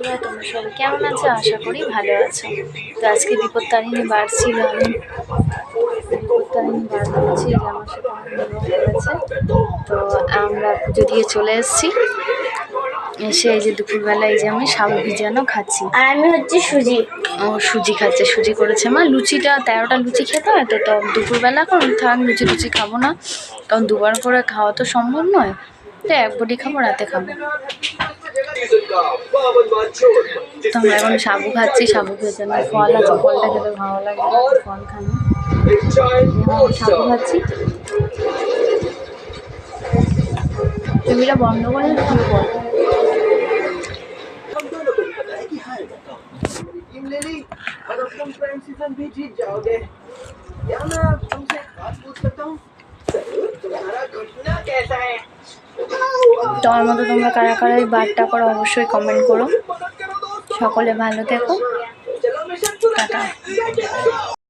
বন্ধুরা তোমরা সবাই কেমন আছো? আশা করি ভালো আছো। তো আজকে বিপত্তারিণী বার ছিল। আমি বিপত্তারিণী বার করেছি যে আমার সাথে তো আমরা পুজো দিয়ে চলে এসেছি। এসে এই যে দুপুরবেলা এই যে আমি সাবু ভিজানো খাচ্ছি। আর আমি হচ্ছে সুজি। ও সুজি খাচ্ছে সুজি করেছে। মা লুচিটা তেরোটা লুচি খেতে হয় তো? তো দুপুরবেলা এখন থাক লুচি লুচি খাব না। কারণ দুবার করে খাওয়া তো সম্ভব নয়। তো এক বডি খাব রাতে খাব। তো আমরা এখন সাবু খাচ্ছি সাবু ভেজানো ফল আছে ফলটা খেতে ভালো লাগে ফল খানো সাবু খাচ্ছি টিভিটা বন্ধ করে কি বল टीम ले ली और अब तुम फ्रेंड सीजन भी जीत जाओगे क्या मैं अब तुमसे एक बात पूछ सकता हूँ जरूर तुम्हारा घुटना कैसा है তো আমার মতো তোমরা কারা কারা এই বারটা করো অবশ্যই কমেন্ট করো। সকলে ভালো থেকো। টাটা।